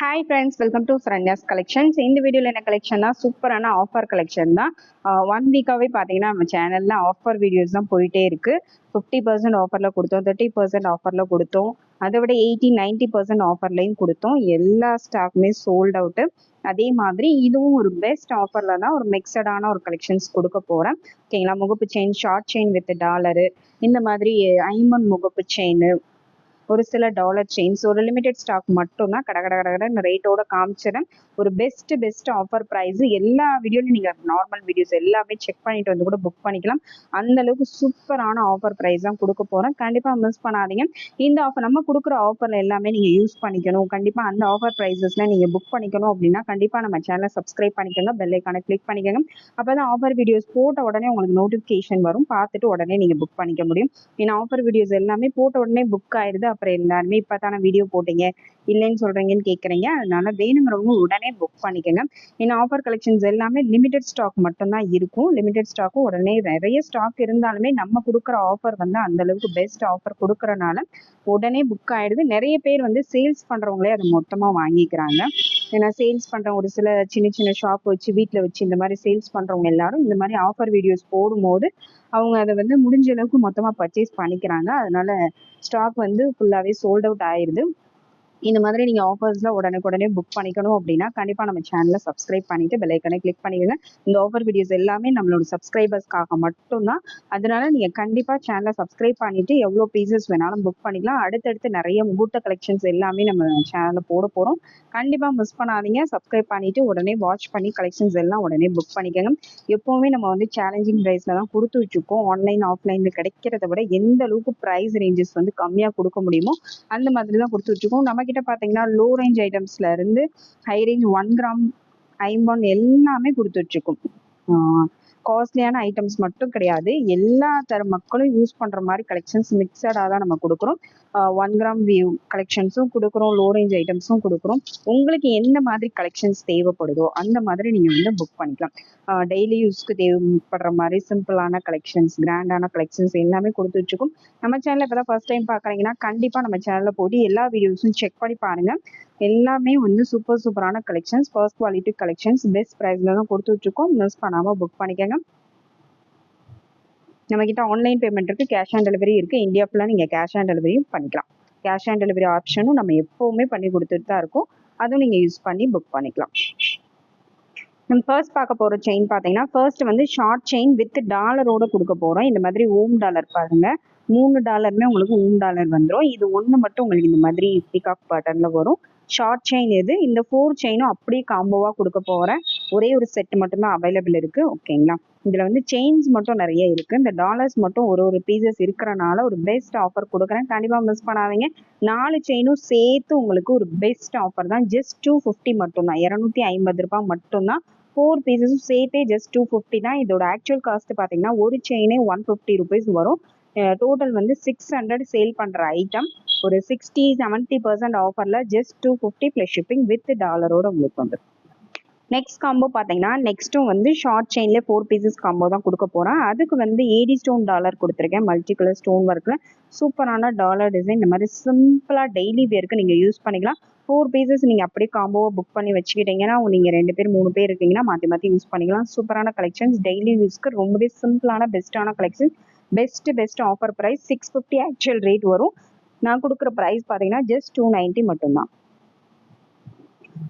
Hi friends welcome to friends collections இந்த வீடியோவில் என்ன கலெக்ஷன்னா சூப்பரான ஆஃபர் கலெக்ஷன் தான். ஒன் வீக்காகவே பார்த்தீங்கன்னா நம்ம சேனலில் ஆஃபர் வீடியோஸ் தான் போயிட்டே இருக்கு. ஃபிஃப்டி பர்சன்ட் ஆஃபரில் கொடுத்தோம் தேர்ட்டி பர்சன்ட் ஆஃபரில் கொடுத்தோம். அதை விட எயிட்டி நைன்ட்டி பர்சன்ட் ஆஃபர்லையும் கொடுத்தோம். எல்லா ஸ்டாக்குமே சோல்ட் அவுட்டு அதே மாதிரி இதுவும் ஒரு பெஸ்ட் ஆஃபரில் தான் ஒரு மிக்சடான ஒரு கலெக்ஷன்ஸ் கொடுக்க போகிறேன் ஓகேங்களா முகப்பு chain short chain with dollar இந்த மாதிரி ஐமன் முகப்பு செயின் ஒரு சில டாலர் செயின்ஸ் ஒரு லிமிடெட் ஸ்டாக் மட்டும் தான் கட கட கட கடன்னு ரேட்டோட காமிச்சிடறேன் ஒரு பெஸ்ட் பெஸ்ட் ஆஃபர் ப்ரைஸ் எல்லா வீடியோலையும் நீங்கள் நார்மல் வீடியோஸ் எல்லாமே செக் பண்ணிட்டு வந்து கூட புக் பண்ணிக்கலாம். அந்த அளவுக்கு சூப்பரான ஆஃபர் ப்ரைஸ் தான் கொடுக்க போகிறேன் கண்டிப்பாக மிஸ் பண்ணாதீங்க. இந்த ஆஃபர் நம்ம கொடுக்குற ஆஃபரில் எல்லாமே நீங்கள் யூஸ் பண்ணிக்கணும். கண்டிப்பாக அந்த ஆஃபர் ப்ரைஸஸ்ல நீங்கள் புக் பண்ணிக்கணும் அப்படின்னா கண்டிப்பாக நம்ம சேனலை சப்ஸ்கிரைப் பண்ணிக்கோங்க. பெல் ஐக்கானை கிளிக் பண்ணிக்கோங்க. அப்போ தான் ஆஃபர் வீடியோஸ் போட்ட உடனே உங்களுக்கு நோட்டிஃபிகேஷன் வரும். பார்த்துட்டு உடனே நீங்கள் புக் பண்ணிக்க முடியும். ஏன்னா ஆஃபர் வீடியோஸ் எல்லாமே போட்ட உடனே புக் ஆயிடுது அப்புறம் எல்லாருமே இப்போ தானே வீடியோ போட்டீங்க? இல்லைன்னு சொல்கிறீங்கன்னு கேட்குறீங்க அதனால வேணுங்கிறவங்க உடனே புக் பண்ணிக்கோங்க. ஏன்னா ஆஃபர் கலெக்ஷன்ஸ் எல்லாமே லிமிடெட் ஸ்டாக் மட்டும்தான் இருக்கும். லிமிடெட் ஸ்டாக்கும் உடனே நிறைய ஸ்டாக் இருந்தாலுமே நம்ம கொடுக்குற ஆஃபர் வந்து அந்தளவுக்கு பெஸ்ட் ஆஃபர் கொடுக்குறனால உடனே புக் ஆகிடுது நிறைய பேர் வந்து சேல்ஸ் பண்ணுறவங்களே அதை மொத்தமாக வாங்கிக்கிறாங்க. ஏன்னா சேல்ஸ் பண்ற ஒரு சில சின்ன சின்ன ஷாப் வச்சு வீட்டில் வச்சு இந்த மாதிரி சேல்ஸ் பண்ணுறவங்க எல்லாரும் இந்த மாதிரி ஆஃபர் வீடியோஸ் போடும்போது அவங்க அதை வந்து முடிஞ்ச அளவுக்கு மொத்தமாக பர்ச்சேஸ் பண்ணிக்கிறாங்க. அதனால ஸ்டாக் வந்து ஃபுல்லாகவே சோல்ட் அவுட் ஆயிடுது இந்த மாதிரி நீங்கள் ஆஃபர்ஸில் உடனுக்குடனே புக் பண்ணிக்கணும் அப்படின்னா கண்டிப்பாக நம்ம சேனலை சப்ஸ்கிரைப் பண்ணிட்டு பெல்லைக்கனை கிளிக் பண்ணிடுங்க. இந்த ஆஃபர் வீடியோஸ் எல்லாமே நம்மளோட சப்ஸ்கிரைபர்ஸ்க்காக மட்டும்தான். அதனால நீங்கள் கண்டிப்பாக சேனலை சப்ஸ்கிரைப் பண்ணிட்டு எவ்வளோ பீசஸ் வேணாலும் புக் பண்ணிக்கலாம். அடுத்தடுத்து நிறைய முகூர்த்த கலெக்ஷன்ஸ் எல்லாமே நம்ம சேனலில் போட போகிறோம் கண்டிப்பாக மிஸ் பண்ணாதீங்க. சப்ஸ்கிரைப் பண்ணிட்டு உடனே வாட்ச் பண்ணி கலெக்ஷன்ஸ் எல்லாம் உடனே புக் பண்ணிக்கணும் எப்போவுமே நம்ம வந்து சேலஞ்சிங் ப்ரைஸில் தான் கொடுத்து வச்சுருக்கோம். ஆன்லைன் ஆஃப்லைனில் கிடைக்கிறத விட எந்த அளவுக்கு ப்ரைஸ் ரேஞ்சஸ் வந்து கம்மியாக கொடுக்க முடியுமோ அந்த மாதிரி தான் கொடுத்து வச்சுருக்கோம். நமக்கு கிட்ட பார்த்தீங்கன்னா லோ ரேஞ்ச் ஐட்டம்ஸ்ல இருந்து ஹை ரேஞ்ச் ஒன் கிராம் ஐம்பொன் எல்லாமே கொடுத்து ஆஹ் காஸ்ட்லியான ஐட்டம்ஸ் மட்டும் கிடையாது. எல்லா தர மக்களும் யூஸ் பண்ணுற மாதிரி கலெக்ஷன்ஸ் மிக்சடாக தான் நம்ம கொடுக்குறோம். ஒன் கிராம் வியூ கலெக்ஷன்ஸும் கொடுக்குறோம். லோ ரேஞ்ச் ஐட்டம்ஸும் கொடுக்குறோம். உங்களுக்கு எந்த மாதிரி கலெக்ஷன்ஸ் தேவைப்படுதோ அந்த மாதிரி நீங்கள் வந்து புக் பண்ணிக்கலாம். டெய்லி யூஸ்க்கு தேவைப்படுற மாதிரி சிம்பிளான கலெக்ஷன்ஸ் கிராண்டான கலெக்ஷன்ஸ் எல்லாமே கொடுத்து வச்சுக்கும். நம்ம சேனலில் இப்போ தான் ஃபர்ஸ்ட் டைம் பார்க்குறீங்கன்னா கண்டிப்பாக நம்ம சேனலில் போட்டு எல்லா வீடியோஸும் செக் பண்ணி பாருங்கள் எல்லாமே வந்து சூப்பர் சூப்பரான collections first quality collections best ப்ரைஸில் தான் கொடுத்து வச்சுருக்கோம். மிஸ் பண்ணாமல் புக் பண்ணிக்கோங்க. நம்மக்கிட்ட ஆன்லைன் பேமெண்ட் இருக்குது கேஷ் ஆன் டெலிவரி இருக்குது இந்தியா ஃபுல்லாக நீங்கள் கேஷ் ஆன் டெலிவரியும் பண்ணிக்கலாம். கேஷ் ஆன் டெலிவரி ஆப்ஷனும் நம்ம எப்போவுமே பண்ணி கொடுத்துட்டு தான் இருக்கோம். அதுவும் நீங்கள் யூஸ் பண்ணி புக் பண்ணிக்கலாம். நம்ம ஃபர்ஸ்ட் பார்க்க போகிற செயின் பார்த்தீங்கன்னா ஃபர்ஸ்ட் வந்து ஷார்ட் செயின் வித் டாலரோட கொடுக்க போகிறோம் இந்த மாதிரி ஓம் டாலர் பாருங்க. மூணு டாலருமே உங்களுக்கு ஓம் டாலர் வந்துடும் இது ஒன்று மட்டும் உங்களுக்கு இந்த மாதிரி பிகாக் பேட்டர்னில் வரும். ஷார்ட் செயின் இது இந்த ஃபோர் செயினும் அப்படியே காம்போவாக கொடுக்க போகிறேன் ஒரே ஒரு செட் மட்டும்தான் அவைலபிள் இருக்குது ஓகேங்களா இதில் வந்து செயின்ஸ் மட்டும் நிறைய இருக்குது இந்த டாலர்ஸ் மட்டும் ஒரு ஒரு பீசஸ் இருக்கிறனால ஒரு பெஸ்ட் ஆஃபர் கொடுக்குறேன். கண்டிப்பாக மிஸ் பண்ணாதீங்க. நாலு செயினும் சேர்த்து உங்களுக்கு ஒரு பெஸ்ட் ஆஃபர் தான். ஜஸ்ட் டூ ஃபிஃப்டி மட்டும்தான். இரநூத்தி ஐம்பது ரூபாய் மட்டும்தான். ஃபோர் பீசஸும் சேர்த்தே ஜஸ்ட் டூ ஃபிஃப்டி தான். இதோட ஆக்சுவல் காஸ்ட் பார்த்தீங்கன்னா ஒரு செயினே ஒன் ஃபிஃப்டி ருபீஸ் வரும். டோட்டல் வந்து சிக்ஸ் ஹண்ட்ரட் சேல் பண்ணுற ஐட்டம் ஒரு சிக்ஸ்டி செவன்ட்டி பர்சன்ட் ஆஃபரில் just two fifty plus shipping with டாலரோட உங்களுக்கு வந்துடும் நெக்ஸ்ட் காம்போ பார்த்தீங்கன்னா நெக்ஸ்ட்டும் வந்து ஷார்ட் செயின்லேயே ஃபோர் பீசஸ் காம்போ தான் கொடுக்க போகிறேன் அதுக்கு வந்து ஏடி ஸ்டோன் டாலர் கொடுத்துருக்கேன். மல்டி கலர் ஸ்டோன் ஒர்க்கில் சூப்பரான டாலர் டிசைன் இந்த மாதிரி சிம்பிளாக டெய்லி வேருக்கு நீங்கள் யூஸ் பண்ணிக்கலாம். ஃபோர் பீசஸ் நீங்கள் அப்படியே காம்போவை புக் பண்ணி வச்சுக்கிட்டீங்கன்னா நீங்கள் ரெண்டு பேர் மூணு பேர் இருக்கீங்கன்னா மாற்றி மாற்றி யூஸ் பண்ணிக்கலாம். சூப்பரான கலெக்ஷன்ஸ் டெய்லி யூஸ்க்கு ரொம்பவே சிம்பிளான பெஸ்ட்டான collection best best offer price six fifty actual rate வரும். நான் கொடுக்குற ப்ரைஸ் பார்த்தீங்கன்னா ஜஸ்ட் டூ நைன்ட்டி மட்டும்தான்.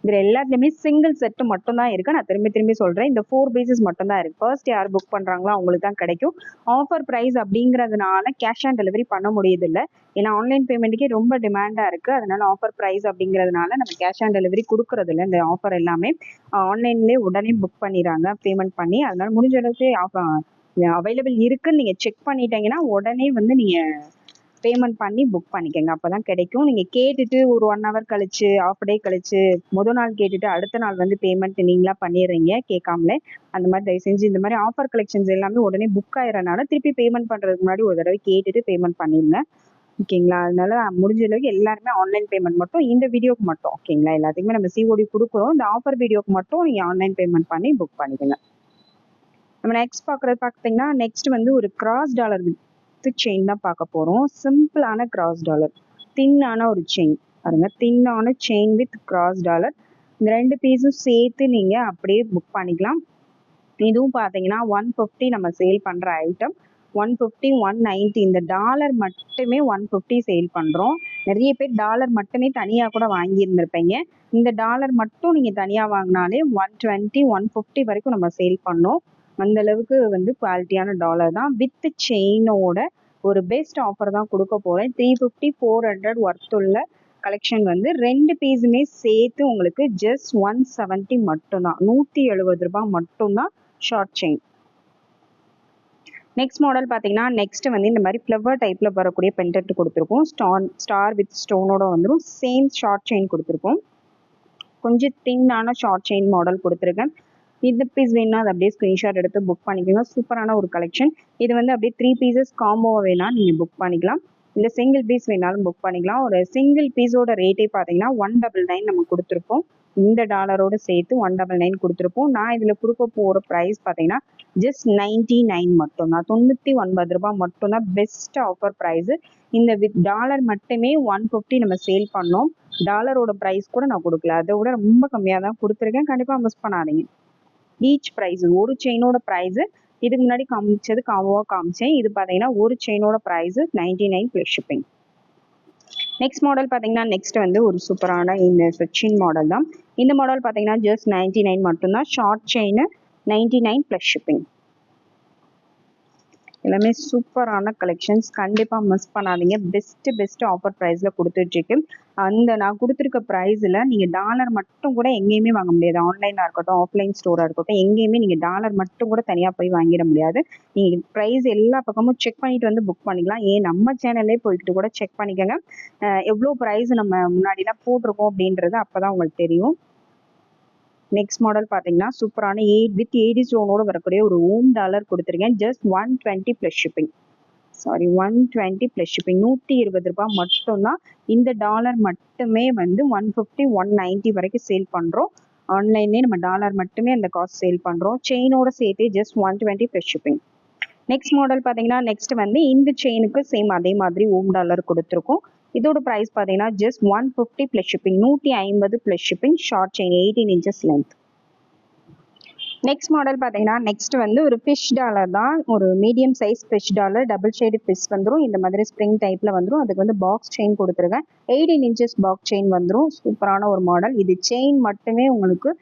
இதில் எல்லாத்துலேயுமே சிங்கிள் செட்டு மட்டும் தான் இருக்குது நான் திரும்பி திரும்பி சொல்கிறேன் இந்த ஃபோர் பீசஸ் மட்டும் தான் இருக்குது ஃபர்ஸ்ட் யார் புக் பண்ணுறாங்களோ அவங்களுக்கு தான் கிடைக்கும். ஆஃபர் ப்ரைஸ் அப்படிங்கிறதுனால கேஷ் ஆன் டெலிவரி பண்ண முடியதில்லை ஏன்னா ஆன்லைன் பேமெண்ட்டுக்கே ரொம்ப டிமாண்டாக இருக்குது அதனால ஆஃபர் ப்ரைஸ் அப்படிங்கிறதுனால நம்ம கேஷ் ஆன் டெலிவரி கொடுக்குறதில்ல. இந்த ஆஃபர் எல்லாமே ஆன்லைன்லேயே உடனே புக் பண்ணிடுறாங்க. பேமெண்ட் பண்ணி அதனால் முடிஞ்ச அளவுக்கு அவைலபிள் இருக்குன்னு நீங்கள் செக் பண்ணிட்டீங்கன்னா உடனே வந்து நீங்கள் பேமெண்ட் பண்ணி புக் பண்ணிக்கோங்க. அப்போ தான் கிடைக்கும். நீங்கள் கேட்டுட்டு ஒரு ஒன் ஹவர் கழிச்சு ஆஃப் டே கழிச்சு முதல் நாள் கேட்டுட்டு அடுத்த நாள் வந்து பேமெண்ட் நீங்களா பண்ணிடுறீங்க கேட்காமலே. அந்த மாதிரி தயவு செஞ்சு இந்த மாதிரி ஆஃபர் கலெக்ஷன்ஸ் எல்லாமே உடனே புக் ஆயிரனால திருப்பி பேமெண்ட் பண்ணுறதுக்கு முன்னாடி ஒரு தடவை கேட்டுட்டு பேமெண்ட் பண்ணிடுங்க. ஓகேங்களா அதனால முடிஞ்ச அளவுக்கு எல்லாருமே ஆன்லைன் பேமெண்ட் மட்டும் இந்த வீடியோக்கு மட்டும். ஓகேங்களா எல்லாத்துக்குமே நம்ம சிஓடி கொடுக்குறோம். இந்த ஆஃபர் வீடியோக்கு மட்டும் நீங்கள் ஆன்லைன் பேமெண்ட் பண்ணி புக் பண்ணிக்கோங்க. நம்ம நெக்ஸ்ட் பார்க்குறது பார்த்தீங்கன்னா நெக்ஸ்ட் வந்து ஒரு கிராஸ் டாலர் வித் செயின் தான் பார்க்க போகிறோம் சிம்பிளான கிராஸ் டாலர் தின்னான ஒரு செயின் பாருங்க தின்னான செயின் வித் கிராஸ் டாலர் இந்த ரெண்டு பீஸும் சேர்த்து நீங்கள் அப்படியே புக் பண்ணிக்கலாம். இதுவும் பார்த்தீங்கன்னா ஒன் ஃபிஃப்டி நம்ம சேல் பண்ணுற item one fifty one ninety இந்த டாலர் மட்டுமே ஒன் ஃபிஃப்டி சேல் பண்ணுறோம் நிறைய பேர் டாலர் மட்டுமே தனியாக கூட வாங்கியிருந்திருப்பீங்க. இந்த டாலர் மட்டும் நீங்கள் தனியாக வாங்கினாலே ஒன் டுவெண்ட்டி ஒன் ஃபிஃப்டி வரைக்கும் நம்ம சேல் பண்ணோம். அந்த அளவுக்கு வந்து குவாலிட்டியான டாலர் தான். வித் செயினோட ஒரு பெஸ்ட் ஆஃபர் தான் கொடுக்க போகிறேன் three fifty four hundred worth உள்ள கலெக்ஷன் வந்து ரெண்டு பீஸுமே சேர்த்து உங்களுக்கு ஜஸ்ட் ஒன் செவன்ட்டி மட்டும்தான். நூற்றி எழுபது ரூபாய் மட்டும்தான் ஷார்ட் செயின் நெக்ஸ்ட் மாடல் பார்த்தீங்கன்னா நெக்ஸ்ட் வந்து இந்த மாதிரி ஃப்ளவர் டைப்பில் வரக்கூடிய பென்டென்ட் கொடுத்துருக்கோம். ஸ்டார் ஸ்டார் வித் ஸ்டோனோட வந்துடும் சேம் ஷார்ட் செயின் கொடுத்துருக்கோம். கொஞ்சம் தின்னான ஷார்ட் செயின் மாடல் கொடுத்துருக்கேன். இந்த பீஸ் வேணும்னா அதை அப்படியே ஸ்க்ரீன்ஷாட் எடுத்து புக் பண்ணிக்கோங்க. சூப்பரான ஒரு கலெக்ஷன் இது வந்து அப்படியே த்ரீ பீசஸ் காம்போவாக வேணால் நீங்கள் புக் பண்ணிக்கலாம். இல்லை சிங்கிள் பீஸ் வேணாலும் புக் பண்ணிக்கலாம். ஒரு சிங்கிள் பீஸோட ரேட்டே பார்த்தீங்கன்னா ஒன் டபுள் நைன் நம்ம கொடுத்துருப்போம். இந்த டாலரோட சேர்த்து ஒன் டபுள் நைன் கொடுத்துருப்போம். நான் இதில் கொடுக்க போகிற ப்ரைஸ் பார்த்தீங்கன்னா ஜஸ்ட் நைன்டி நைன் மட்டும்தான். தொண்ணூற்றி ஒன்பது ரூபாய் மட்டும்தான் பெஸ்ட் ஆஃபர் ப்ரைஸு இந்த வித் டாலர் மட்டுமே ஒன் ஃபிஃப்டி நம்ம சேல் பண்ணோம். டாலரோட ப்ரைஸ் கூட நான் கொடுக்கல. அதை விட ரொம்ப கம்மியாக தான் கொடுத்துருக்கேன். கண்டிப்பாக மிஸ் பண்ணாதீங்க. ஈச் ப்ரைஸ் ஒரு செயினோட ப்ரைஸு இதுக்கு முன்னாடி காமிச்சது காம்போவாக காமிச்சேன். இது பார்த்தீங்கன்னா ஒரு செயினோட price ninety nine plus shipping next model பார்த்தீங்கன்னா நெக்ஸ்ட் வந்து ஒரு சூப்பரான இந்த செக்ஷன் மாடல் தான். இந்த மாடல் பார்த்தீங்கன்னா ஜஸ்ட் நைன்டி நைன் மட்டும்தான். Short chain ninety nine plus shipping எல்லாமே சூப்பரான கலெக்ஷன்ஸ் கண்டிப்பாக மிஸ் பண்ணாதீங்க. பெஸ்ட்டு பெஸ்ட்டு ஆஃபர் ப்ரைஸில் கொடுத்துட்ருக்கு. அந்த நான் கொடுத்துருக்க ப்ரைஸில் நீங்கள் டாலர் மட்டும் கூட எங்கேயுமே வாங்க முடியாது. ஆன்லைனாக இருக்கட்டும் ஆஃப்லைன் ஸ்டோராக இருக்கட்டும் எங்கேயுமே நீங்கள் டாலர் மட்டும் கூட தனியாக போய் வாங்கிட முடியாது. நீங்கள் ப்ரைஸ் எல்லா பக்கமும் செக் பண்ணிட்டு வந்து புக் பண்ணிக்கலாம். ஏன் நம்ம சேனல்லே போய்கிட்டு கூட செக் பண்ணிக்கோங்க. எவ்வளோ ப்ரைஸ் நம்ம முன்னாடிலாம் போட்டிருக்கோம் அப்படின்றது அப்போ தான் உங்களுக்கு தெரியும். நெக்ஸ்ட் மாடல் பார்த்தீங்கன்னா சூப்பரான எயிட் வித் எயிட்டி ஸ்டோனோட வரக்கூடிய ஒரு ஓம் டாலர் கொடுத்துருக்கேன். Just one twenty plus shipping sorry one twenty plus shipping நூற்றி இருபது ரூபாய் மட்டும்தான் இந்த டாலர் மட்டுமே வந்து ஒன் ஃபிஃப்டி ஒன் நைன்ட்டி வரைக்கும் சேல் பண்ணுறோம் ஆன்லைன்லேயே நம்ம டாலர் மட்டுமே அந்த காஸ்ட் சேல் பண்ணுறோம் செயினோட சேர்த்து just one twenty plus shipping next model பார்த்தீங்கன்னா நெக்ஸ்ட் வந்து இந்த செயினுக்கு சேம் அதே மாதிரி ஓம் டாலர் கொடுத்துருக்கோம். இதோட ப்ரைஸ் பார்த்தீங்கன்னா just one fifty plus shipping நூற்றி ஐம்பது plus shipping short chain eighteen inches length next model பார்த்தீங்கன்னா நெக்ஸ்ட் வந்து ஒரு ஃபிஷ் டாலர் தான். ஒரு medium size fish dollar double shade fish வந்துடும் இந்த மாதிரி ஸ்ப்ரிங் டைப்பில் வந்துடும் அதுக்கு வந்து பாக்ஸ் செயின் கொடுத்துருக்கேன் எயிட்டீன் இன்ச்சஸ் பாக்ஸ் செயின் வந்துடும் சூப்பரான ஒரு மாடல் இது செயின் மட்டுமே உங்களுக்கு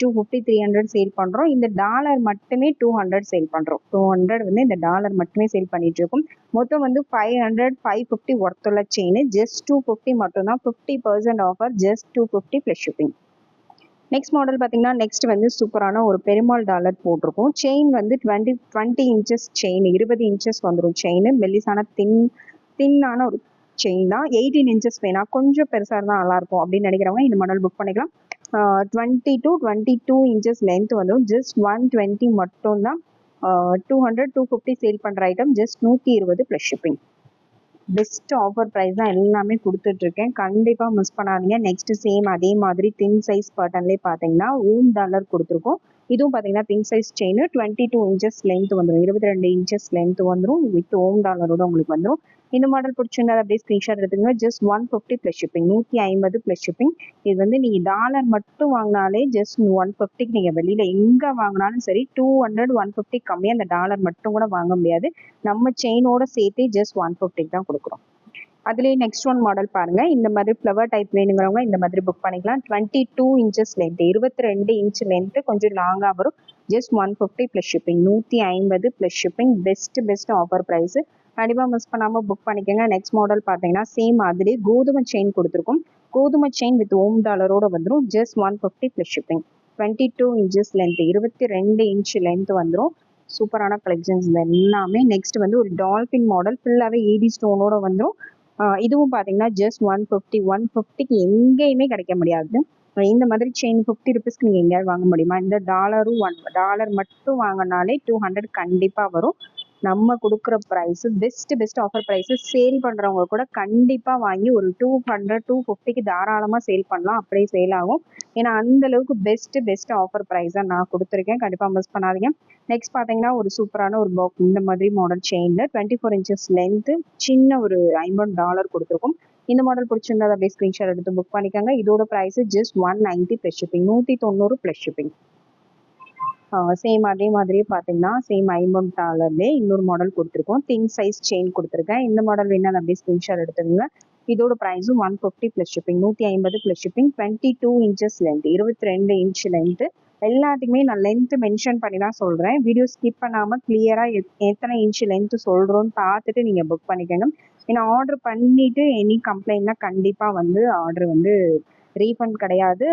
two fifty three hundred sale பண்ணுறோம் இந்த டாலர் மட்டுமே டூ ஹண்ட்ரட் சேல் பண்ணுறோம் டூ ஹண்ட்ரட் வந்து இந்த டாலர் மட்டுமே சேல் பண்ணிட்டு இருக்கோம் மொத்தம் வந்து ஃபைவ் ஹண்ட்ரட் ஃபைவ் ஃபிஃப்டி ஒர்த்துள்ள செயின் ஜஸ்ட் டூ ஃபிஃப்டி மட்டும்தான். Fifty percent offer just two fifty plus shipping next model பார்த்தீங்கன்னா நெக்ஸ்ட் வந்து சூப்பரான ஒரு பெருமாள் டாலர் போட்டிருக்கும். செயின் வந்து டுவெண்ட்டி டுவெண்ட்டி இன்ச்சஸ் செயின் இருபது இன்ச்சஸ் வந்துடும் செயின் மெல்லிசான தின் தின்னான ஒரு செயின் தான். எயிட்டீன் இன்ச்சஸ் வேணா கொஞ்சம் பெருசாக இருந்தால் நல்லாயிருக்கும் அப்படின்னு நினைக்கிறவங்க இந்த மாடல் புக் பண்ணிக்கலாம். Twenty two twenty two inches length வந்துடும் ஜஸ்ட் ஒன் டுவெண்ட்டி மட்டும்தான் two hundred two fifty sale பண்ணுற ஐட்டம் ஜஸ்ட் நூற்றி இருபது plus shipping best offer price தான் எல்லாமே கொடுத்துட்ருக்கேன். கண்டிப்பாக மிஸ் பண்ணாதீங்க. நெக்ஸ்ட் சேம் அதே மாதிரி தின் சைஸ் பட்டன்லேயே பார்த்தீங்கன்னா ஓம் டாலர் கொடுத்துருக்கோம். இதுவும் பார்த்தீங்கன்னா thin size chain twenty two inches length வந்துடும் இருபத்தி ரெண்டு இன்ச்சஸ் லென்த் வந்துடும் வித் ஓம் டாலரோட உங்களுக்கு வந்துடும் இந்த மாடல் பிடிச்சிருந்தா அப்படியே ஸ்க்ரீன்ஷாட் எடுத்துங்க just one fifty plus shipping நூற்றி ஐம்பது ப்ளஸ் ஷிப்பிங் இது வந்து நீங்கள் டாலர் மட்டும் வாங்கினாலே ஜஸ்ட் ஒன் ஃபிஃப்டிக்கு நீங்கள் வெளியில் எங்கே வாங்கினாலும் சரி டூ ஹண்ட்ரட் ஒன் ஃபிஃப்டி கம்மியாக அந்த டாலர் மட்டும் கூட வாங்க முடியாது. நம்ம செயினோட சேர்த்தே ஜஸ்ட் ஒன் ஃபிஃப்டிக்கு தான் கொடுக்குறோம். அதுலேயே நெக்ஸ்ட் ஒன் மாடல் பாருங்க. இந்த மாதிரி ஃப்ளவர் டைப் வேணுங்கிறவங்க இந்த மாதிரி புக் பண்ணிக்கலாம். டுவெண்ட்டி டூ இன்ச்சஸ் லென்த் இருபத்தி ரெண்டு இன்ச் லென்த்து கொஞ்சம் லாங்காக வரும். Just one fifty plus shipping நூற்றி ஐம்பது plus shipping best best offer price கண்டிப்பாக மிஸ் பண்ணாமல் புக் பண்ணிக்கோங்க. நெக்ஸ்ட் மாடல் பார்த்தீங்கன்னா சேம் மாதிரி கோதுமை செயின் கொடுத்துருக்கும். கோதுமை செயின் வித் ஓம் டாலரோட வந்துடும் just one fifty plus shipping twenty two inches length இருபத்தி ரெண்டு இன்ச் லென்த் வந்துடும் சூப்பரான கலெக்ஷன்ஸ் எல்லாமே. நெக்ஸ்ட் வந்து ஒரு டால்ஃபின் மாடல் ஃபுல்லாகவே ஏடி ஸ்டோனோட வந்துடும் இதுவும் பார்த்தீங்கன்னா ஜஸ்ட் ஒன் ஃபிஃப்டி ஒன் ஃபிஃப்டிக்கு எங்கேயுமே கிடைக்க முடியாது. இந்த மாதிரி செயின் ஃபிஃப்டி ருபீஸ்க்கு நீங்கள் எங்கேயாவது வாங்க முடியுமா? இந்த டாலரும் ஒன் டாலர் மட்டும் வாங்கினாலே டூ ஹண்ட்ரட் கண்டிப்பாக வரும். நம்ம கொடுக்குற price best best offer price sale பண்ணுறவங்க கூட கண்டிப்பாக வாங்கி ஒரு டூ ஹண்ட்ரட் டூ ஃபிஃப்டிக்கு தாராளமாக சேல் பண்ணலாம். அப்படியே சேல் ஆகும். ஏன்னா அந்த அளவுக்கு பெஸ்ட் பெஸ்ட் ஆஃபர் ப்ரைஸாக நான் கொடுத்துருக்கேன். கண்டிப்பாக மிஸ் பண்ணாதீங்க. நெக்ஸ்ட் பார்த்தீங்கன்னா ஒரு சூப்பரான ஒரு பாக்ஸ் இந்த மாதிரி மாடல் செயினில் டுவெண்ட்டி ஃபோர் இன்ச்சஸ் லென்த்து சின்ன ஒரு ஐம்பது டாலர் கொடுத்துருக்கோம். இந்த மாடல் பிடிச்சிருந்தா அப்படியே ஸ்க்ரீன்ஷாட் எடுத்து புக் பண்ணிக்கோங்க. இதோட price just one ninety plus shipping நூற்றி தொண்ணூறு ப்ளஸ் ஷிப்பிங் சேம் அதே மாதிரியே பார்த்தீங்கன்னா சேம் ஐம்பம் இன்னொரு மாடல் கொடுத்துருக்கோம். திங் சைஸ் செயின் கொடுத்துருக்கேன். இந்த மாடல் வேணாலும் அப்படியே ஸ்க்ரீன்ஷாட் எடுத்துக்கோங்க. இதோட ப்ரைஸும் ஒன் ஃபிஃப்டி ப்ளஸ் ஷிப்பிங் நூற்றி ஐம்பது plus shipping twenty two inches length இருபத்தி ரெண்டு இன்ச் லென்த்து எல்லாத்துக்குமே நான் லென்த் மென்ஷன் பண்ணி தான் சொல்கிறேன் வீடியோ ஸ்கிப் பண்ணாமல் கிளியராக எத்தனை இன்ச் லென்த் சொல்கிறோன்னு பார்த்துட்டு நீங்கள் புக் பண்ணிக்கோங்க. ஏன்னா ஆர்டர் பண்ணிவிட்டு எனி கம்ப்ளைண்ட்னா கண்டிப்பாக வந்து ஆர்டர் வந்து ரீஃபண்ட் கிடையாது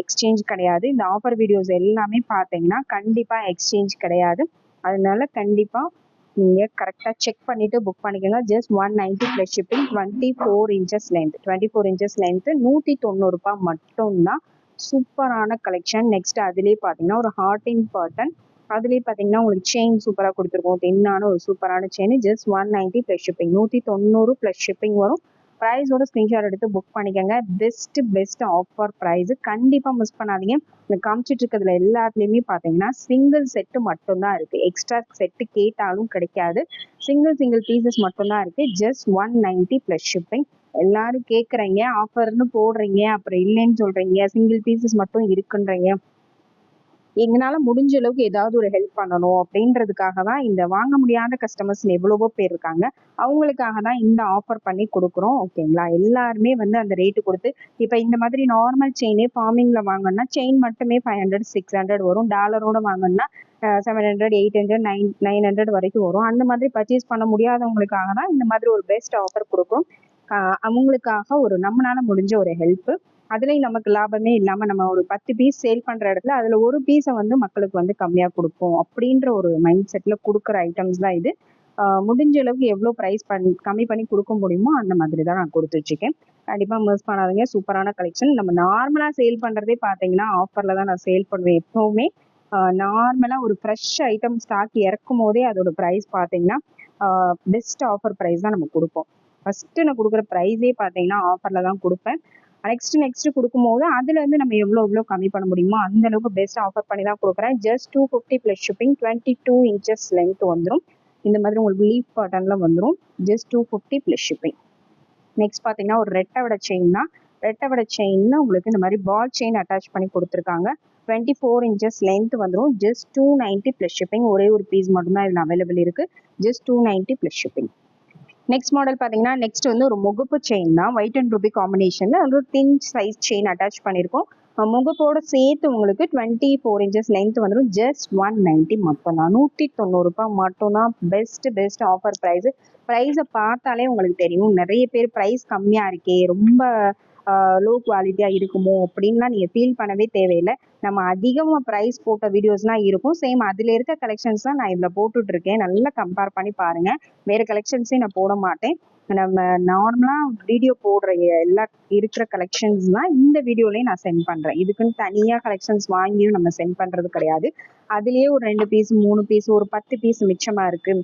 எக்ஸ்சேஞ்ச் கிடையாது. இந்த ஆஃபர் வீடியோஸ் எல்லாமே பார்த்தீங்கன்னா கண்டிப்பாக எக்ஸ்சேஞ்ச் கிடையாது. அதனால கண்டிப்பாக நீங்கள் கரெக்டாக செக் பண்ணிவிட்டு புக் பண்ணிக்கோங்க. Just one ninety plus shipping twenty four inches length twenty four inches length நூற்றி தொண்ணூறுபா மட்டும்தான் சூப்பரான கலெக்ஷன் நெக்ஸ்ட் அதுலேயே பார்த்தீங்கன்னா ஒரு ஹார்டின் பர்டன் அதுலேயே பார்த்தீங்கன்னா உங்களுக்கு செயின் சூப்பராக கொடுத்துருக்கோம். தென்னான ஒரு சூப்பரான chain just one ninety plus shipping நூற்றி தொண்ணூறு ப்ளஸ் ஷிப்பிங் வரும். ப்ரைஸோட ஸ்க்ரீன்ஷாட் எடுத்து புக் பண்ணிக்கோங்க. பெஸ்ட் பெஸ்ட் ஆஃபர் ப்ரைஸ் கண்டிப்பாக மிஸ் பண்ணாதீங்க. இந்த காமிச்சிட்டு இருக்கிறதுல எல்லாத்துலேயுமே பார்த்தீங்கன்னா சிங்கிள் செட்டு மட்டும்தான் இருக்குது எக்ஸ்ட்ரா செட்டு கேட்டாலும் கிடைக்காது. சிங்கிள் சிங்கிள் பீசஸ் மட்டும்தான் இருக்குது just one ninety plus shipping எல்லாரும் கேட்குறீங்க ஆஃபர்னு போடுறீங்க அப்புறம் இல்லைன்னு சொல்கிறீங்க சிங்கிள் பீசஸ் மட்டும் இருக்குன்றீங்க. எங்களால் முடிஞ்ச அளவுக்கு ஏதாவது ஒரு ஹெல்ப் பண்ணணும் அப்படின்றதுக்காக தான் இந்த வாங்க முடியாத கஸ்டமர்ஸ் எவ்வளவோ பேர் இருக்காங்க. அவங்களுக்காக தான் இந்த ஆஃபர் பண்ணி கொடுக்குறோம். ஓகேங்களா எல்லாருமே வந்து அந்த ரேட்டு கொடுத்து இப்போ இந்த மாதிரி நார்மல் செயினே ஃபார்மிங்கில் வாங்கணும்னா செயின் மட்டுமே ஃபைவ் ஹண்ட்ரட் சிக்ஸ் ஹண்ட்ரட் வரும். டாலரோட வாங்கணும்னா seven hundred eight hundred nine nine hundred வரைக்கும் வரும். அந்த மாதிரி பர்ச்சேஸ் பண்ண முடியாதவங்களுக்காக தான் இந்த மாதிரி ஒரு பெஸ்ட் ஆஃபர் கொடுக்கும். அவங்களுக்காக ஒரு நம்மளால முடிஞ்ச ஒரு ஹெல்ப்பு அதுலேயும் நமக்கு லாபமே இல்லாமல் நம்ம ஒரு பத்து பீஸ் சேல் பண்ணுற இடத்துல அதில் ஒரு பீஸை வந்து மக்களுக்கு வந்து கம்மியாக கொடுப்போம். அப்படின்ற ஒரு மைண்ட் செட்டில் கொடுக்குற ஐட்டம்ஸ் தான் இது. முடிஞ்ச அளவுக்கு எவ்வளோ ப்ரைஸ் பண்ணி கம்மி பண்ணி கொடுக்க முடியுமோ அந்த மாதிரி தான் நான் கொடுத்து வச்சுக்கேன் கண்டிப்பாக மிஸ் பண்ணாதீங்க. சூப்பரான கலெக்ஷன் நம்ம நார்மலாக சேல் பண்ணுறதே பார்த்தீங்கன்னா ஆஃபரில் தான் நான் சேல் பண்ணுவேன் எப்போவுமே. நார்மலாக ஒரு ஃப்ரெஷ் ஐட்டம் ஸ்டாக் இறக்கும் போதே அதோட ப்ரைஸ் பார்த்தீங்கன்னா பெஸ்ட் ஆஃபர் ப்ரைஸ் தான் நம்ம கொடுப்போம். ஃபஸ்ட்டு நான் கொடுக்குற ப்ரைஸே பார்த்தீங்கன்னா ஆஃபரில் தான் கொடுப்பேன். நெக்ஸ்ட் நெக்ஸ்ட் கொடுக்கும்போது அதுலேருந்து நம்ம எவ்வளோ எவ்வளோ கம்மி பண்ண முடியுமோ அந்த அளவுக்கு பெஸ்ட் ஆஃபர் பண்ணி தான் கொடுக்குறேன். Just two fifty plus shipping twenty two inches length வந்துடும் இந்த மாதிரி உங்களுக்கு லீஃப் காட்டனில் வந்துடும் just two fifty plus shipping next பார்த்தீங்கன்னா ஒரு ரெட்டை விட செயின் தான். ரெட்டை விட செயின்னு உங்களுக்கு இந்த மாதிரி பால் செயின் அட்டாச் பண்ணி கொடுத்துருக்காங்க. டுவெண்ட்டி ஃபோர் இன்ச்சஸ் லென்த் வந்துடும் just two ninety plus shipping ஒரே ஒரு பீஸ் மட்டும்தான் இதில் அவைலபிள் இருக்குது just two ninety plus shipping next model பார்த்தீங்கன்னா நெக்ஸ்ட் வந்து ஒரு முகப்பு செயின் தான். ஒயிட் அண்ட் ரூபி காம்பினேஷனில் வந்து ஒரு தின் சைஸ் செயின் அட்டாச் பண்ணியிருக்கோம் முகப்போட சேர்த்து உங்களுக்கு டுவெண்ட்டி ஃபோர் இன்ச்சஸ் லென்த் வந்துடும் ஜஸ்ட் ஒன் நைன்ட்டி மட்டும்தான் நூற்றி தொண்ணூறுபா மட்டும்தான். பெஸ்ட் பெஸ்ட் ஆஃபர் ப்ரைஸ் ப்ரைஸை பார்த்தாலே உங்களுக்கு தெரியும். நிறைய பேர் ப்ரைஸ் கம்மியாக இருக்கே. ரொம்ப லோ குவாலிட்டியாக இருக்குமோ அப்படின்லாம் நீங்கள் ஃபீல் பண்ணவே தேவையில்லை. நம்ம அதிகமாக ப்ரைஸ் போட்ட வீடியோஸ்லாம் இருக்கும். சேம் அதில் இருக்க கலெக்ஷன்ஸ் தான் நான் இதில் போட்டுட்ருக்கேன் நல்லா கம்பேர் பண்ணி பாருங்கள் வேறு கலெக்ஷன்ஸையும் நான் போட மாட்டேன். நம்ம நார்மலாக வீடியோ போடுற எல்லா இருக்கிற கலெக்ஷன்ஸ் தான் இந்த வீடியோலேயும் நான் சென்ட் பண்ணுறேன் இதுக்குன்னு தனியாக கலெக்ஷன்ஸ் வாங்கியும் நம்ம சென்ட் பண்ணுறது கிடையாது. அதுலேயே ஒரு ரெண்டு பீஸ் மூணு பீஸ் ஒரு பத்து பீஸ் மிச்சமாக இருக்குது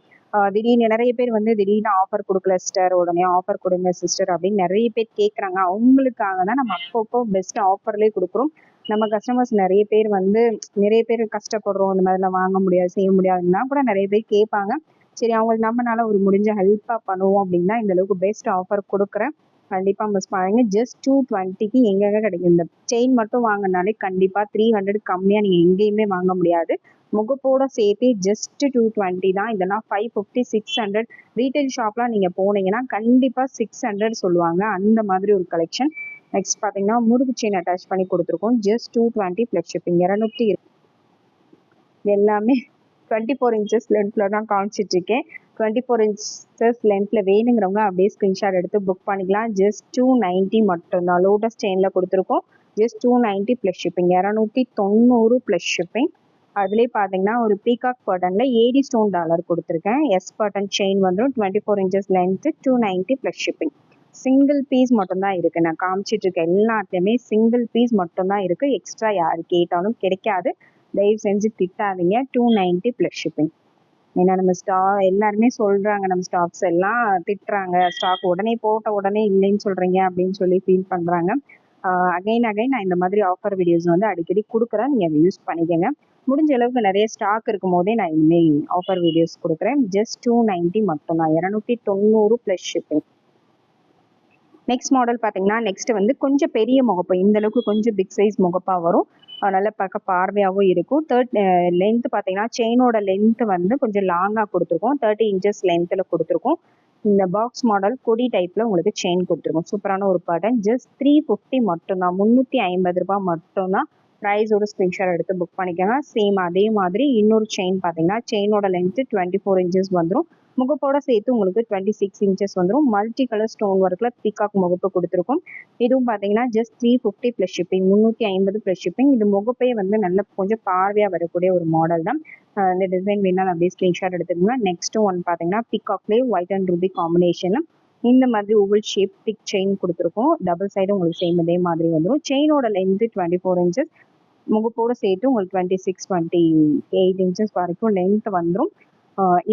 திடீர்னு நிறைய பேர் வந்து திடீர்னு ஆஃபர் கொடுக்கல சிஸ்டர் உடனே ஆஃபர் கொடுங்க சிஸ்டர் அப்படின்னு நிறைய பேர் கேட்குறாங்க அவங்களுக்காக தான் நம்ம அப்பப்போ பெஸ்ட் ஆஃபர்லேயே கொடுக்குறோம். நம்ம கஸ்டமர்ஸ் நிறைய பேர் வந்து நிறைய பேர் கஷ்டப்படுறோம் இந்த மாதிரிலாம் வாங்க முடியாது செய்ய முடியாதுன்னா கூட நிறைய பேர் கேட்பாங்க. சரி அவங்களுக்கு நம்மனால ஒரு முடிஞ்ச ஹெல்ப்பாக பண்ணுவோம் அப்படின்னா இந்த அளவுக்கு பெஸ்ட் ஆஃபர் கொடுக்குறேன். கண்டிப்பாக மிஸ் பாருங்க. ஜஸ்ட் டூ டுவெண்ட்டிக்கு எங்கெங்க கிடைக்கும்? இந்த செயின் மட்டும் வாங்கினாலே கண்டிப்பாக த்ரீ ஹண்ட்ரட் கம்மியாக நீங்கள் எங்கேயுமே வாங்க முடியாது. முகப்போட சேர்த்து ஜஸ்ட் டூ டுவெண்ட்டி தான். இதெல்லாம் five fifty six hundred retail ஷாப்லாம் நீங்கள் போனீங்கன்னா கண்டிப்பாக சிக்ஸ் ஹண்ட்ரட் சொல்லுவாங்க. அந்த மாதிரி ஒரு கலெக்ஷன் நெக்ஸ்ட் பார்த்தீங்கன்னா முருகு செயின் அட்டாச் பண்ணி கொடுத்துருக்கோம். Just two twenty plus shipping இரநூத்தி எல்லாமே டுவெண்ட்டி ஃபோர் இன்ச்சஸ் லென்த்தில் தான் காமிச்சிட்ருக்கேன் டுவெண்ட்டி ஃபோர் இன்ச்சஸ் லென்த்தில் வேணுங்கிறவங்க அப்படியே ஸ்க்ரீன்ஷாட் எடுத்து புக் பண்ணிக்கலாம். ஜஸ்ட் டூ நைன்ட்டி மட்டும்தான். லோட்டஸ் செயினில் கொடுத்துருக்கோம். Just two ninety plus shipping இரநூத்தி தொண்ணூறு ப்ளஸ் ஷிப்பிங் அதுலேயே பார்த்தீங்கன்னா ஒரு பீகாக் பட்டனில் ஏடி ஸ்டோன் டாலர் கொடுத்துருக்கேன். எஸ் பட்டன் செயின் வந்துடும் twenty four inches length two ninety plus shipping single piece மட்டும்தான் இருக்குது நான் காமிச்சிட்டு இருக்க எல்லாத்தையுமே சிங்கிள் பீஸ் மட்டும்தான் இருக்குது எக்ஸ்ட்ரா யார் கேட்டாலும் கிடைக்காது. தயவு செஞ்சு திட்டாதீங்க. டூ நைன்ட்டி ப்ளஸ் ஷிப்பிங் ஏன்னா நம்ம ஸ்டா எல்லாருமே சொல்கிறாங்க நம்ம ஸ்டாக்ஸ் எல்லாம் திட்டுறாங்க. ஸ்டாக் உடனே போட்ட உடனே இல்லைன்னு சொல்கிறீங்க அப்படின்னு சொல்லி ஃபீல் பண்ணுறாங்க அகைன் அகைன் நான் இந்த மாதிரி ஆஃபர் வீடியோஸ் வந்து அடிக்கடி கொடுக்குறேன். நீங்கள் யூஸ் பண்ணிக்கோங்க. முடிஞ்ச அளவுக்கு நிறைய ஸ்டாக் இருக்கும் போதே நான் இனிமேல் ஆஃபர் வீடியோஸ் கொடுக்குறேன். ஜஸ்ட் டூ நைன்ட்டி மட்டும் தான் இரநூத்தி தொண்ணூறு ப்ளஸ் ஷிப்பிங் நெக்ஸ்ட் மாடல் பார்த்தீங்கன்னா நெக்ஸ்ட் வந்து கொஞ்சம் பெரிய முகப்பு. இந்த அளவுக்கு கொஞ்சம் பிக் சைஸ் முகப்பாக வரும். நல்ல பக்க பார்க்க பார்வையாகவும் இருக்கும். தேர்ட் லென்த் பார்த்தீங்கன்னா செயினோட லென்த் வந்து கொஞ்சம் லாங்காக கொடுத்துருக்கோம். தேர்ட்டி இன்ச்சஸ் லென்த்தில் கொடுத்துருக்கோம். இந்த பாக்ஸ் மாடல் கொடி டைப்பில் உங்களுக்கு செயின் கொடுத்துருக்கோம். சூப்பரான ஒரு பேட்டர்ன் ஜஸ்ட் த்ரீ ஃபிஃப்டி மட்டும்தான். முந்நூற்றி ஐம்பது ரூபாய் மட்டும்தான். ப்ரைஸோட ஸ்க்ரீன்ஷாட் எடுத்து புக் பண்ணிக்கோங்க. சேம் அதே மாதிரி இன்னொரு செயின் பார்த்தீங்கன்னா செயினோட லென்த்து டுவெண்ட்டி ஃபோர் இன்ச்சஸ் வந்துடும் முகப்போட சேர்த்து உங்களுக்கு டுவெண்ட்டி சிக்ஸ் இன்ச்சஸ் வந்துடும் மல்டி கலர் ஸ்டோன் ஒர்க்கில் பீகாக் முகப்பு கொடுத்துருக்கும். இதுவும் பார்த்தீங்கன்னா just three fifty plus shipping முந்நூற்றி ஐம்பது ப்ளஸ் ஷிப்பிங் இது முகப்பே வந்து நல்ல கொஞ்சம் பார்வையாக வரக்கூடிய ஒரு மாடல் தான். இந்த டிசைன் வேணாலும் அப்படியே ஸ்க்ரீன்ஷாட் எடுத்துக்கோங்க. நெக்ஸ்ட் ஒன் பார்த்தீங்கன்னா பீகாக்லேயே ஒயிட் அண்ட் ரூபி காம்பினேஷனில் இந்த மாதிரி ஓவல் ஷேப் திக் செயின் கொடுத்துருக்கோம். டபுள் சைடு உங்களுக்கு சேம் இதே மாதிரி வந்துடும் செயினோட லென்த்து டுவெண்ட்டி ஃபோர் இன்ச்சஸ் முகப்போட சேர்த்து உங்களுக்கு twenty six twenty eight inches வரைக்கும் லென்த் வந்துடும்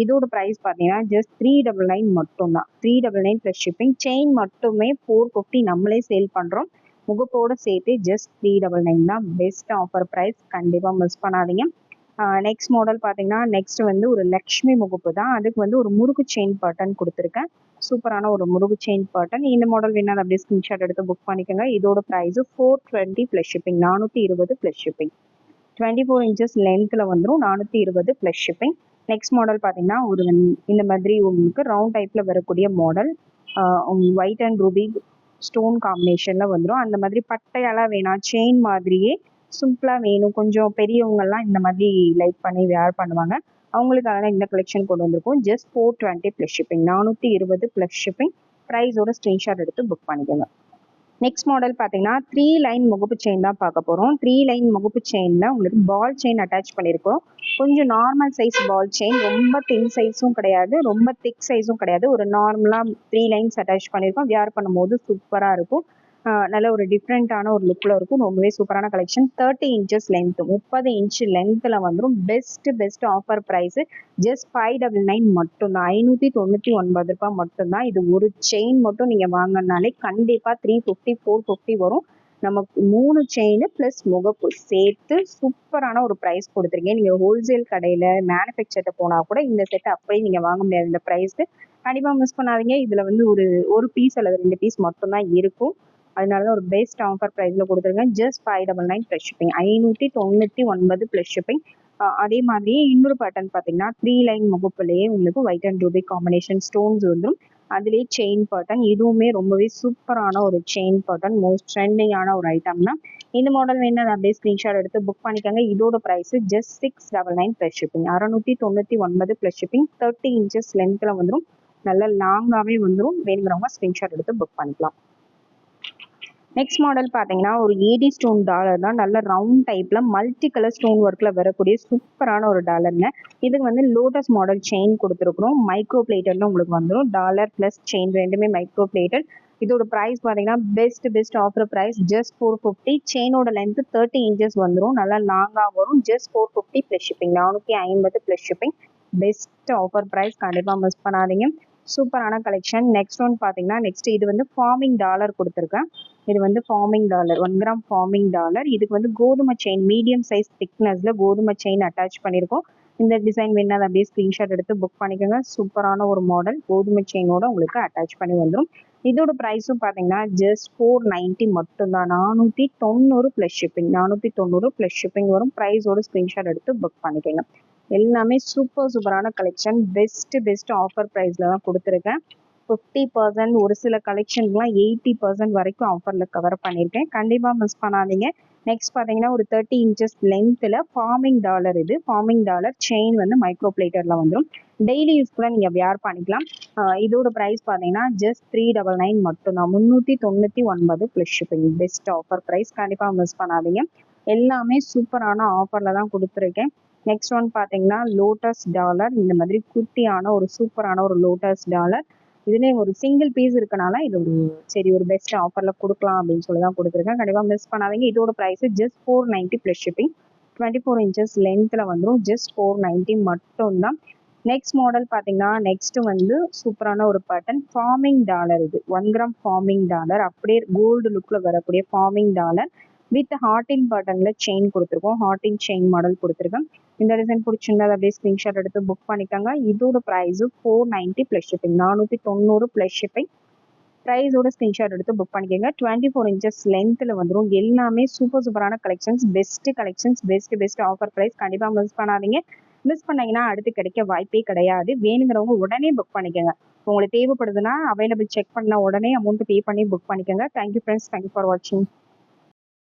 இதோட ப்ரைஸ் பார்த்தீங்கன்னா ஜஸ்ட் த்ரீ டபுள் நைன் மட்டும்தான். Three double nine plus shipping chain மட்டுமே ஃபோர் ஃபிஃப்டி நம்மளே சேல் பண்ணுறோம் முகப்போட சேர்த்து ஜஸ்ட் த்ரீ டபுள் நைன் தான் பெஸ்ட் ஆஃபர் ப்ரைஸ் கண்டிப்பாக மிஸ் பண்ணாதீங்க. நெக்ஸ்ட் மாடல் பார்த்தீங்கன்னா நெக்ஸ்ட் வந்து ஒரு லக்ஷ்மி முகப்பு தான். அதுக்கு வந்து ஒரு முறுக்கு செயின் பட்டன் கொடுத்துருக்கேன். சூப்பரான ஒரு முருகு செயின் பட்டன் இந்த மாடல் வேணாலும் அப்படியே ஸ்கிரீன்ஷாட் எடுத்து புக் பண்ணிக்கோங்க. இதோட price four twenty plus shipping நானூற்றி இருபது plus shipping twenty four inches லென்த்தில் வந்துடும் நானூற்றி இருபது ப்ளஸ் ஷிப்பிங் நெக்ஸ்ட் மாடல் பார்த்தீங்கன்னா ஒரு இந்த மாதிரி உங்களுக்கு ரவுண்ட் டைப்பில் வரக்கூடிய model white and ruby stone காம்பினேஷனில் வந்துடும் அந்த மாதிரி பட்டையெல்லாம் வேணாம் செயின் மாதிரியே சிம்பிளாக வேணும். கொஞ்சம் பெரியவங்கெல்லாம் இந்த மாதிரி லைக் பண்ணி வேர் பண்ணுவாங்க. அவங்களுக்காக தான் இந்த கலெக்ஷன் கொண்டு வந்திருக்கோம். Just four twenty plus shipping நானூற்றி இருபது ப்ளஸ் ஷிப்பிங் ப்ரைஸோட ஸ்க்ரீன்ஷாட் எடுத்து புக் பண்ணிக்கோங்க. நெக்ஸ்ட் மாடல் பார்த்தீங்கன்னா த்ரீ லைன் முகப்பு செயின் தான் பார்க்க போகிறோம் த்ரீ லைன் முகப்பு செயினில் உங்களுக்கு பால் செயின் அட்டாச் பண்ணியிருக்கோம் கொஞ்சம் நார்மல் சைஸ் பால் செயின் ரொம்ப தின் சைஸும் கிடையாது ரொம்ப திக் சைஸும் கிடையாது. ஒரு நார்மலாக த்ரீ லைன்ஸ் அட்டாச் பண்ணியிருக்கோம் வியர் பண்ணும்போது சூப்பராக இருக்கும். நல்ல ஒரு டிஃப்ரெண்ட்டான ஒரு லுக்கில் இருக்கும். ரொம்பவே சூப்பரான கலெக்ஷன் தேர்ட்டி இன்ச்சஸ் லென்த் முப்பது இன்ச் லென்த்தில் வந்துடும் best best offer price just five double nine மட்டும்தான். ஐநூற்றி தொண்ணூற்றி ஒன்பது ரூபாய் மட்டும்தான். இது ஒரு செயின் மட்டும் நீங்கள் வாங்கினாலே கண்டிப்பாக த்ரீ ஃபிஃப்டி ஃபோர் ஃபிஃப்டி வரும். நமக்கு மூணு செயின் ப்ளஸ் முகப்பு சேர்த்து சூப்பரான ஒரு ப்ரைஸ் கொடுத்துருக்கீங்க. நீங்கள் ஹோல்சேல் கடையில் மேனுஃபேக்சர்ட்ட போனால் கூட இந்த செட்டை அப்படியே நீங்கள் வாங்க முடியாது. இந்த ப்ரைஸ்க்கு கண்டிப்பாக மிஸ் பண்ணாதீங்க. இதில் வந்து ஒரு ஒரு பீஸ் அல்லது ரெண்டு பீஸ் மட்டும்தான் இருக்கும். அதனால தான் ஒரு பெஸ்ட் ஆஃபர் ப்ரைஸில் கொடுத்துருக்கேன். Just five double nine plus shipping ஐநூற்றி தொண்ணூற்றி ஒன்பது ப்ளஸ் ஷிப்பிங் அதே மாதிரியே இன்னொரு பேட்டர்ன் பார்த்தீங்கன்னா த்ரீ லைன் முகப்புலேயே உங்களுக்கு white and ruby combination stones வந்துடும் அதுலேயே செயின் பேட்டர்ன் இதுவுமே ரொம்பவே சூப்பரான ஒரு செயின் பேட்டர்ன் மோஸ்ட் ட்ரெண்டிங்கான ஒரு ஐட்டம்னா இந்த மாடல் வேணும் அப்படியே ஸ்க்ரீன்ஷாட் எடுத்து புக் பண்ணிக்கோங்க. இதோட price just six double nine plus shipping அறநூற்றி தொண்ணூற்றி ஒன்பது ப்ளஸ் ஷிப்பிங் தேர்ட்டி இன்ச்சஸ் லென்த்தில் வந்துடும் நல்ல லாங்காகவே வந்துடும் வேணுங்கிறவங்க ஸ்க்ரீன்ஷாட் எடுத்து புக் பண்ணிக்கலாம். நெக்ஸ்ட் மாடல் பார்த்தீங்கன்னா ஒரு ஏடி ஸ்டோன் டாலர் தான். நல்ல ரவுண்ட் டைப்பில் மல்டி கலர் ஸ்டோன் ஒர்க்கில் வரக்கூடிய சூப்பரான ஒரு டாலருங்க இதுக்கு வந்து லோட்டஸ் மாடல் செயின் கொடுத்துருக்குறோம். மைக்ரோ பிளேட்டட்னு உங்களுக்கு வந்துடும் டாலர் ப்ளஸ் செயின் ரெண்டுமே மைக்ரோ பிளேட்டட் இதோட ப்ரைஸ் பார்த்தீங்கன்னா best best offer price just four fifty செயினோட length thirty inches வந்துடும் நல்லா லாங்காக வரும். Just four fifty plus shipping நானூற்றி ஐம்பது plus shipping best offer price கண்டிப்பாக மிஸ் பண்ணாதீங்க. சூப்பரான கலெக்ஷன் நெக்ஸ்ட் ஒன் பார்த்தீங்கன்னா நெக்ஸ்ட் இது வந்து ஃபார்மிங் டாலர் கொடுத்துருக்கேன். இது வந்து forming dollar one gram forming dollar இதுக்கு வந்து கோதுமை செயின் மீடியம் சைஸ் திக்னஸ்ல கோதுமை செயின் அட்டாச் பண்ணியிருக்கோம் இந்த டிசைன் வேணும் அதை அப்படியே ஸ்க்ரீன்ஷாட் எடுத்து புக் பண்ணிக்கோங்க. சூப்பரான ஒரு மாடல் கோதுமை செயினோட உங்களுக்கு அட்டாச் பண்ணி வந்துடும் இதோட ப்ரைஸும் பார்த்தீங்கன்னா ஜஸ்ட் ஃபோர் நைன்ட்டி மட்டும்தான். நானூற்றி தொண்ணூறு ப்ளஸ் ஷிப்பிங் நானூற்றி தொண்ணூறு ப்ளஸ் ஷிப்பிங் வரும். ப்ரைஸோட ஸ்க்ரீன்ஷாட் எடுத்து புக் பண்ணிக்கோங்க. எல்லாமே சூப்பர் சூப்பரான கலெக்ஷன் பெஸ்ட் பெஸ்ட் ஆஃபர் ப்ரைஸில் தான் கொடுத்துருக்கேன். ஃபிஃப்டி பர்சன்ட் ஒரு சில கலெக்ஷன்லாம் எயிட்டி பர்சன்ட் வரைக்கும் ஆஃபரில் கவர் பண்ணியிருக்கேன். கண்டிப்பாக மிஸ் பண்ணாதீங்க. நெக்ஸ்ட் பார்த்தீங்கன்னா ஒரு தேர்ட்டி இன்ச்சஸ் லென்த்தில் ஃபார்மிங் டாலர் இது. ஃபார்மிங் டாலர் செயின் வந்து மைக்ரோ பிளேட்டரில் வந்துடும் டெய்லி யூஸ் கூட நீங்கள் வியர் பண்ணிக்கலாம். இதோட ப்ரைஸ் பார்த்தீங்கன்னா ஜஸ்ட் த்ரீ டபுள் நைன் மட்டும்தான். முந்நூற்றி தொண்ணூற்றி ஒன்பது plus shipping best offer price கண்டிப்பாக மிஸ் பண்ணாதீங்க. எல்லாமே சூப்பரான ஆஃபரில் தான் கொடுத்துருக்கேன். நெக்ஸ்ட் ஒன் பார்த்தீங்கன்னா லோட்டஸ் டாலர் இந்த மாதிரி குட்டியான ஒரு சூப்பரான ஒரு லோட்டஸ் டாலர் இதுலேயே ஒரு சிங்கிள் பீஸ் இருக்கனால இது ஒரு சரி ஒரு பெஸ்ட் ஆஃபரில் கொடுக்கலாம் அப்படின்னு சொல்லி தான் கொடுத்துருக்கேன். கண்டிப்பாக மிஸ் பண்ணாதீங்க. இதோட price just four ninety plus shipping twenty four inches லென்த்தில் வந்துடும் ஜஸ்ட் ஃபோர் நைன்ட்டி மட்டும்தான். நெக்ஸ்ட் மாடல் பார்த்தீங்கன்னா நெக்ஸ்ட் வந்து சூப்பரான ஒரு பேட்டர்ன் ஃபார்மிங் டாலர் இது. ஒன் கிராம் ஃபார்மிங் டாலர் அப்படியே கோல்டு லுக்கில் வரக்கூடிய ஃபார்மிங் டாலர் வித் ஹார்டின் பட்டனில் செயின் கொடுத்துருக்கோம். ஹார்டின் செயின் மாடல் கொடுத்துருக்கேன். இந்த டிசைன் பிடிச்சிருந்தா அப்படியே ஸ்க்ரீன்ஷாட் எடுத்து புக் பண்ணிக்கோங்க. இதோட price four ninety plus shipping நானூற்றி தொண்ணூறு ப்ளஸ் ஷிப்பிங் ப்ரைஸோட ஸ்க்ரீன்ஷாட் எடுத்து புக் பண்ணிக்கோங்க. டுவெண்ட்டி ஃபோர் இன்ச்சஸ் லென்த்தில் வந்துடும் எல்லாமே சூப்பர் சூப்பரான collections best collections best best offer price கண்டிப்பாக மிஸ் பண்ணாதீங்க. மிஸ் பண்ணீங்கன்னா அடுத்து கிடைக்க வாய்ப்பே கிடையாது. வேணுங்கிறவங்க உடனே புக் பண்ணிக்கோங்க. உங்களுக்கு தேவைப்படுதுன்னா அவைலபிள் செக் பண்ண உடனே அமௌண்ட் பே பண்ணி புக் பண்ணிக்கோங்க. தேங்க்யூ ஃப்ரெண்ட்ஸ் தேங்க்யூ ஃபார் வாட்சிங்